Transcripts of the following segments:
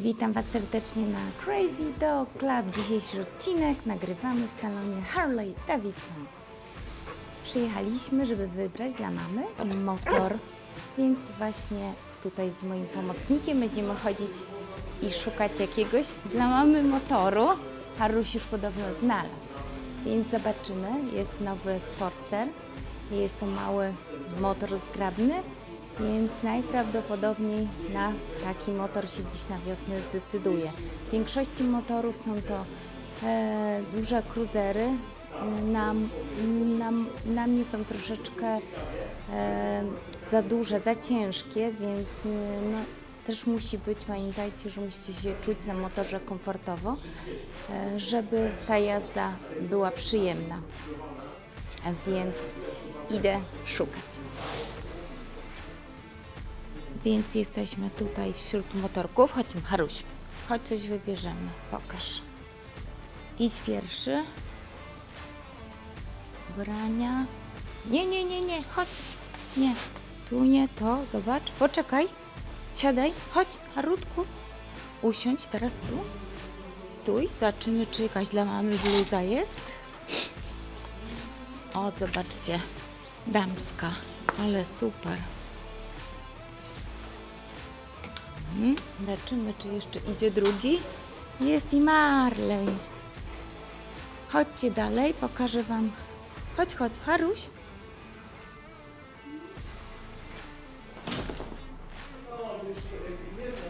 Witam Was serdecznie na Crazy Dog Club. Dzisiejszy odcinek nagrywamy w salonie Harley Davidson. Przyjechaliśmy, żeby wybrać dla mamy motor, więc właśnie tutaj z moim pomocnikiem będziemy chodzić i szukać jakiegoś dla mamy motoru. Haruś już podobno znalazł, więc zobaczymy. Jest nowy Sportster. Jest to mały motor zgrabny, więc najprawdopodobniej na taki motor się dziś na wiosnę zdecyduje. W większości motorów są to e, duże cruisery. Na, na, na mnie są troszeczkę e, za duże, za ciężkie, więc e, no, też musi być, pamiętajcie, że musicie się czuć na motorze komfortowo, e, żeby ta jazda była przyjemna. Więc idę szukać. Więc jesteśmy tutaj wśród motorków. Chodź, Haruś, chodź coś wybierzemy. Pokaż. Idź pierwszy. Brania. Nie, nie, nie, nie, chodź. Nie, tu nie to. Zobacz, poczekaj. Siadaj, chodź, Harutku. Usiądź teraz tu. Stój, zobaczymy, czy jakaś dla mamy bluza jest. O, zobaczcie, damska, ale super. Zobaczymy, czy jeszcze idzie drugi. Jest i Marley. Chodźcie dalej, pokażę Wam. Chodź, chodź, Haruś.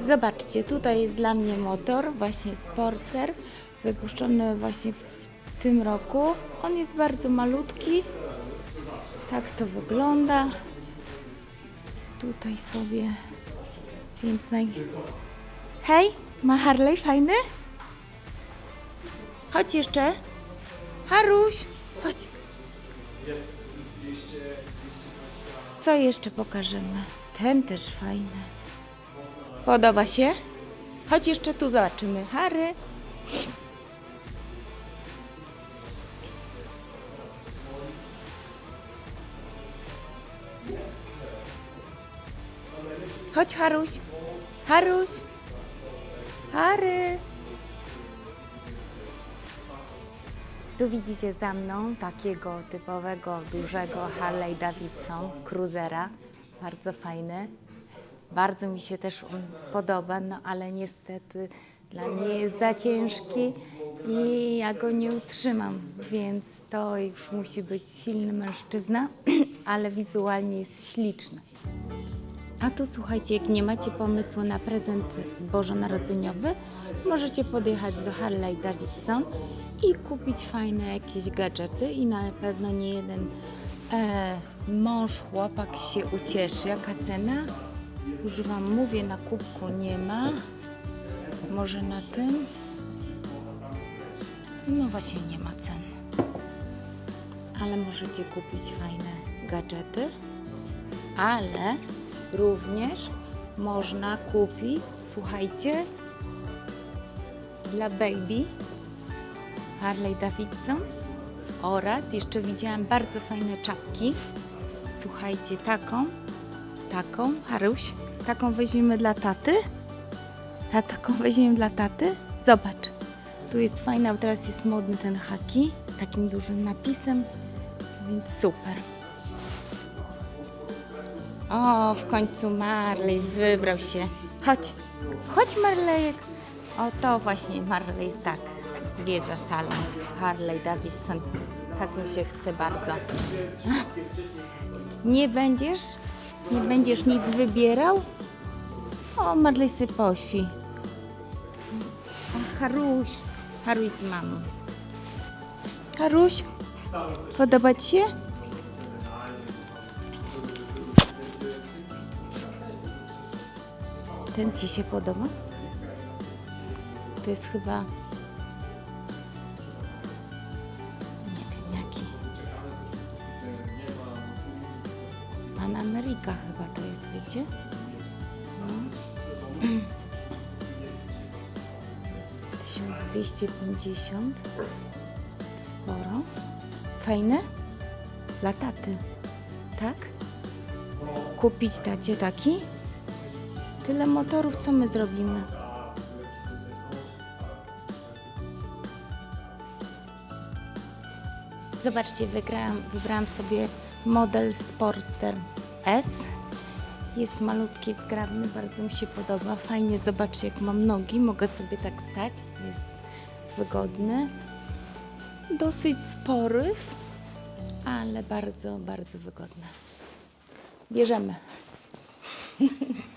Zobaczcie, tutaj jest dla mnie motor, właśnie Sportster, wypuszczony właśnie w tym roku. On jest bardzo malutki. Tak to wygląda. Tutaj sobie, więc naj... Hej, ma Harley fajny? Chodź jeszcze. Haruś, chodź. Co jeszcze pokażemy? Ten też fajny. Podoba się? Chodź jeszcze tu zobaczymy. Harry. Chodź Haruś. Haruś. Harry. Tu widzicie za mną takiego typowego, dużego Harley Davidson Cruisera. Bardzo fajny. Bardzo mi się też podoba, no ale niestety dla mnie jest za ciężki i ja go nie utrzymam, więc to już musi być silny mężczyzna, ale wizualnie jest śliczny. A tu słuchajcie, jak nie macie pomysłu na prezent bożonarodzeniowy, możecie podjechać do Harley Davidson i kupić fajne jakieś gadżety i na pewno nie jeden e, mąż, chłopak się ucieszy. Jaka cena? Już Wam mówię, na kubku nie ma. Może na tym? No właśnie nie ma cen. Ale możecie kupić fajne gadżety. Ale również można kupić, słuchajcie, dla baby Harley Davidson oraz jeszcze widziałam bardzo fajne czapki. Słuchajcie, taką, taką, Haruś, taką weźmiemy dla taty. Ta, taką weźmiemy dla taty. Zobacz, tu jest fajna, teraz jest modny ten haki z takim dużym napisem, więc super. O, w końcu Marley wybrał się. Chodź, chodź Marleyek. O, to właśnie Marley tak zwiedza salon Harley Davidson. Tak mi się chce bardzo. Nie będziesz? Nie będziesz nic wybierał? O, Marley sobie pośpi. A Haruś, Haruś z mamą. Haruś, podoba Ci się? Ten Ci się podoba? To jest chyba... Nie wiem jaki. Pan Ameryka chyba to jest, wiecie? No. 1250. Sporo. Fajne? Dla taty. Tak? Kupić tacie taki? Tyle motorów, co my zrobimy. Zobaczcie, wygrałam, wybrałam sobie model Sportster S. Jest malutki, zgrabny, bardzo mi się podoba. Fajnie, zobaczcie jak mam nogi, mogę sobie tak stać. Jest wygodny. Dosyć spory, ale bardzo, bardzo wygodny. Bierzemy.